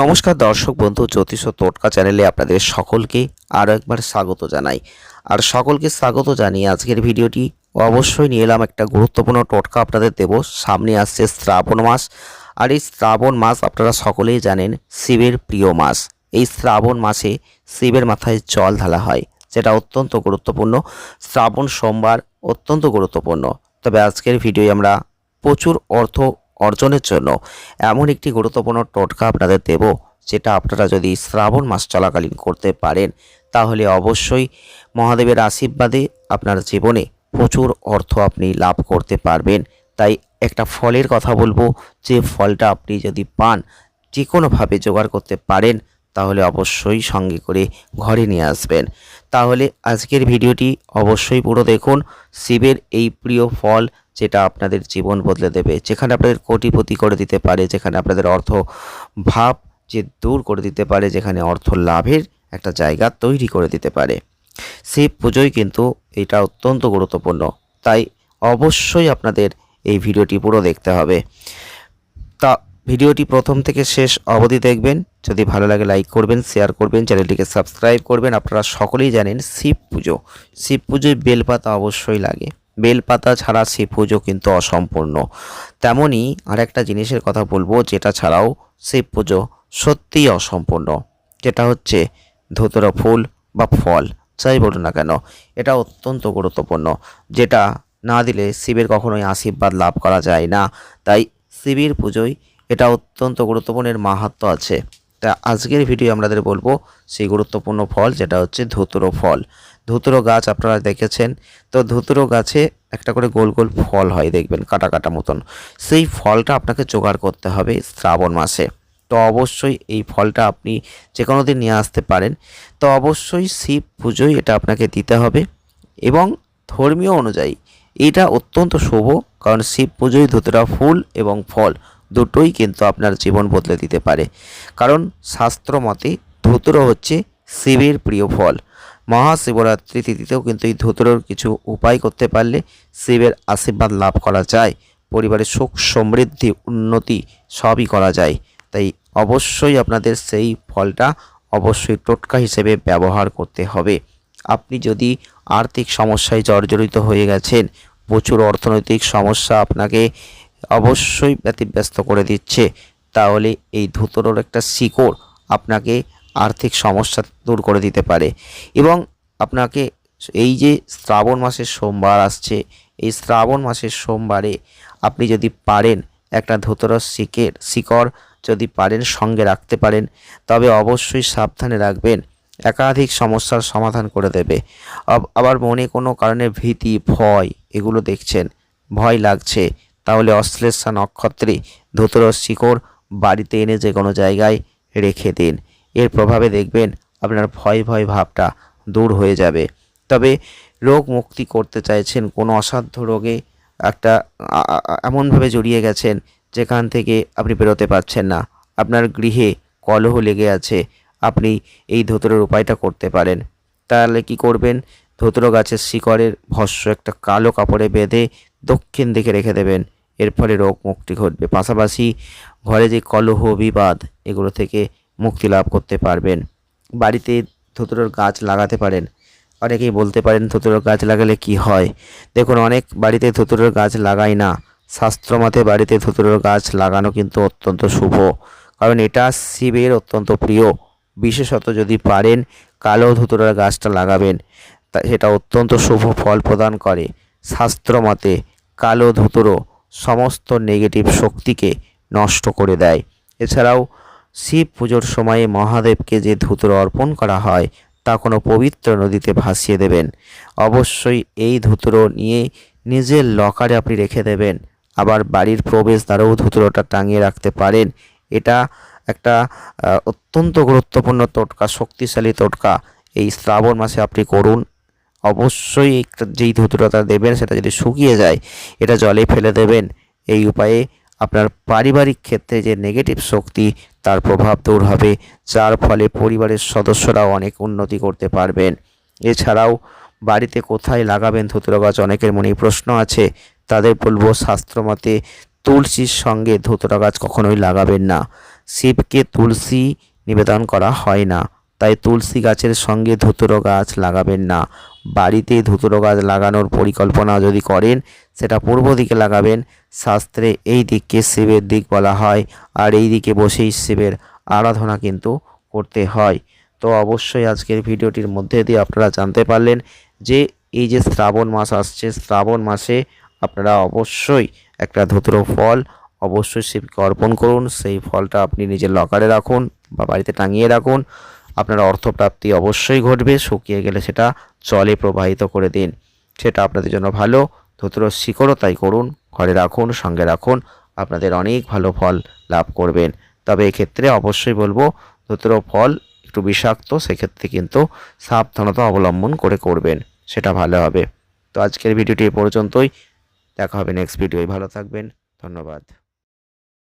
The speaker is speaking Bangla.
নমস্কার দর্শক বন্ধু, জ্যোতিষ টোটকা চ্যানেলে আপনাদের সকলকে আরও একবার স্বাগত জানাই। আর সকলকে স্বাগত জানিয়ে আজকের ভিডিওটি অবশ্যই নিয়ে এলাম একটা গুরুত্বপূর্ণ টোটকা আপনাদের দেব। সামনে আসছে শ্রাবণ মাস, আর এই শ্রাবণ মাস আপনারা সকলেই জানেন শিবের প্রিয় মাস। এই শ্রাবণ মাসে শিবের মাথায় জল ঢালা হয়, যেটা অত্যন্ত গুরুত্বপূর্ণ। শ্রাবণ সোমবার অত্যন্ত গুরুত্বপূর্ণ। তবে আজকের ভিডিওয় আমরা প্রচুর অর্থ অর্জনের জন্য। এমন একটি গুরুত্বপূর্ণ টোটকা আপনাদের দেব, যেটা আপনারা যদি শ্রাবণ মাস চলাকালীন করতে পারেন, তাহলে অবশ্যই মহাদেবের আশীর্বাদে আপনার জীবনে প্রচুর অর্থ আপনি লাভ করতে পারবেন। তাই একটা ফলের কথা বলব, যে ফলটা আপনি যদি পান যে কোনোভাবে জোগাড় করতে পারেন, তাহলে অবশ্যই সঙ্গে করে ঘরে নিয়ে আসবেন। তাহলে আজকের ভিডিওটি অবশ্যই পুরো দেখুন। শিবের এই প্রিয় ফল যেটা আপনাদের জীবন বদলে দেবে, যেখানে আপনাদের কোটিপতি করে দিতে পারে, যেখানে আপনাদের অর্থ ভাব যে দূর করে দিতে পারে, যেখানে অর্থ লাভের একটা জায়গা তৈরি করে দিতে পারে। শিব পুজোয় কিন্তু এটা অত্যন্ত গুরুত্বপূর্ণ, তাই অবশ্যই আপনাদের এই ভিডিওটি পুরো দেখতে হবে। তা ভিডিওটি প্রথম থেকে শেষ অবধি দেখবেন, যদি ভালো লাগে লাইক করবেন, শেয়ার করবেন, চ্যানেলটিকে সাবস্ক্রাইব করবেন, আপনারা সকলেই জানেন শিব পুজো। শিব পুজোয় বেলপাতা অবশ্যই লাগে। বেলপাতা ছাড়া শিব পুজো কিন্তু অসম্পূর্ণ। তেমনই আরেকটা জিনিসের কথা বলব, যেটা ছাড়াও শিব পুজো সত্যিই অসম্পূর্ণ। যেটা হচ্ছে ধুতরা ফুল বা ফল, যাই বলুন না কেন, এটা অত্যন্ত গুরুত্বপূর্ণ। যেটা না দিলে শিবের কখনোই আশীর্বাদ লাভ করা যায় না। তাই শিবের পুজোয় এটা অত্যন্ত গুরুত্বপূর্ণ, এর মাহাত্ম আছে। তা আজকের ভিডিও আমাদের বলব সেই গুরুত্বপূর্ণ ফল, যেটা হচ্ছে ধুতুরো ফল। ধুতুরো গাছ আপনারা দেখেছেন, তো ধুতুরো গাছে একটা করে গোল গোল ফল হয়, দেখবেন কাটা কাটা মতন। সেই ফলটা আপনাকে জোগাড় করতে হবে শ্রাবণ মাসে। তো অবশ্যই এই ফলটা আপনি যে কোনো দিন নিয়ে আসতে পারেন। তো অবশ্যই শিব পুজোয় এটা আপনাকে দিতে হবে এবং ধর্মীয় অনুযায়ী এটা অত্যন্ত শুভ, কারণ শিব পুজোয় ধুতরা ফুল এবং ফল দুটোই কিন্তু আপনার জীবন বদলে দিতে পারে। কারণ শাস্ত্র মতে ধুতর হচ্ছে শিবের প্রিয় ফল। মহাশিবরাত্রি তিথিতেও কিন্তু এই ধুতরোর কিছু উপায় করতে পারলে শিবের আশীর্বাদ লাভ করা যায়। পরিবারের সুখ, সমৃদ্ধি, উন্নতি সবই করা যায়। তাই অবশ্যই আপনাদের সেই ফলটা অবশ্যই টোটকা হিসেবে ব্যবহার করতে হবে। আপনি যদি আর্থিক সমস্যায় জর্জরিত হয়ে গেছেন, প্রচুর অর্থনৈতিক সমস্যা আপনাকে অবশ্যই ব্যতিব্যস্ত করে দিচ্ছে। তাহলে এই ধুতরোর একটা শিকড় আপনাকে আর্থিক সমস্যা দূর করে দিতে পারে। এবং আপনাকে এই যে শ্রাবণ মাসের সোমবার আসছে, এই শ্রাবণ মাসের সোমবারে আপনি যদি পারেন একটা ধুতরস শিকের শিকড় যদি পারেন সঙ্গে রাখতে পারেন, তবে অবশ্যই সাবধানে রাখবেন। একাধিক সমস্যার সমাধান করে দেবে। আব- আবার মনে কোনো কারণে ভীতি, ভয় এগুলো দেখছেন, ভয় লাগছে। তাহলে অশ্লেষা নক্ষত্রে ধুতরস শিকড় বাড়িতে এনে যে কোনো জায়গায় রেখে দিন। এর প্রভাবে দেখবেন আপনার ভয় ভয় ভাবটা দূর হয়ে যাবে। তবে রোগ মুক্তি করতে চাইছেন, কোনো অসাধ্য রোগে একটা এমনভাবে জড়িয়ে গেছেন যেখান থেকে আপনি বেরোতে পারছেন না। আপনার গৃহে কলহ লেগে আছে, আপনি এই ধুতরের উপায়টা করতে পারেন। তাহলে কি করবেন? ধুতরো গাছের শিকড়ের ভস্য একটা কালো কাপড়ে বেঁধে দক্ষিণ দিকে রেখে দেবেন। এর ফলে রোগ মুক্তি ঘটবে। পাশাপাশি ঘরে যে কলহ, বিবাদ, এগুলো থেকে মুক্তি লাভ করতে পারবেন। বাড়িতে ধুতরোর গাছ লাগাতে পারেন। অনেকেই বলতে পারেন ধুতরোর গাছ লাগালে কি হয়? দেখুন, অনেক বাড়িতে ধুতরোর গাছ লাগায় না। শাস্ত্রমতে বাড়িতে ধুতরোর গাছ লাগানো কিন্তু অত্যন্ত শুভ। কারণ এটা শিবের অত্যন্ত প্রিয়। বিশেষত যদি পারেন, কালো ধুতরার গাছটা লাগাবেন। তা, সেটা অত্যন্ত শুভ ফল প্রদান করে। শাস্ত্রমতে কালো ধুতরো সমস্ত নেগেটিভ শক্তিকে নষ্ট করে দেয়। এছাড়াও, শিব পুজোর সময়ে মহাদেবকে যে ধুতরো অর্পণ করা হয়, তা কোনো পবিত্র নদীতে ভাসিয়ে দেবেন। অবশ্যই এই ধুতরো নিয়ে নিজের লকারে আপনি রেখে দেবেন। আবার বাড়ির প্রবেশ দ্বারেও ধুতরোটা টাঙিয়ে রাখতে পারেন। এটা একটা অত্যন্ত গুরুত্বপূর্ণ টোটকা, শক্তিশালী টোটকা। এই শ্রাবণ মাসে আপনি করুন। অবশ্যই যেই ধুতুরতা দেবেন, সেটা যদি শুকিয়ে যায়, এটা জলে ফেলে দেবেন। এই উপায়ে আপনার পারিবারিক ক্ষেত্রে যে নেগেটিভ শক্তি, তার প্রভাব দূর হবে, যার ফলে পরিবারের সদস্যরাও অনেক উন্নতি করতে পারবেন। এছাড়াও বাড়িতে কোথায় লাগাবেন ধুতুরা গাছ, অনেকের মনেই প্রশ্ন আছে। তাদের বলব, শাস্ত্রমতে তুলসীর সঙ্গে ধুতরা গাছ কখনোই লাগাবেন না। শিবকে তুলসী নিবেদন করা হয় না, তাই তুলসী গাছের সঙ্গে ধুতুরো গাছ লাগাবেন না। বাড়িতে ধুতুরো গাছ লাগানোর পরিকল্পনা যদি করেন, সেটা পূর্ব দিকে লাগাবেন। শাস্ত্রে এই দিককে শিবের দিক বলা হয়, আর এই দিকে বসেই শিবের আরাধনা কিন্তু করতে হয়। তো অবশ্যই আজকের ভিডিওটির মধ্যে দিয়ে আপনারা জানতে পারলেন যে, এই যে শ্রাবণ মাস আসছে, শ্রাবণ মাসে আপনারা অবশ্যই একটা ধুতুরো ফল অবশ্যই শিবকে অর্পণ করুন। সেই ফলটা আপনি নিজের লকারে রাখুন বা বাড়িতে টাঙিয়ে রাখুন। আপনার অর্থপ্রাপ্তি অবশ্যই ঘটবে, শুকিয়ে গেলে সেটা জলে প্রবাহিত করে দিন। সেটা আপনাদের জন্য ভালো। ধুতুরো শিকড়ও তাই করুন, ঘরে রাখুন, সঙ্গে রাখুন, আপনাদের অনেক ভালো ফল লাভ করবেন। তবে এক্ষেত্রে অবশ্যই বলব, ধুতুরো ফল একটু বিষাক্ত, সেক্ষেত্রে কিন্তু সাবধানতা অবলম্বন করে করবেন, সেটা ভালো হবে। তো আজকের ভিডিওটি পর্যন্তই। দেখা হবে নেক্সট ভিডিওয়। ভালো থাকবেন। ধন্যবাদ।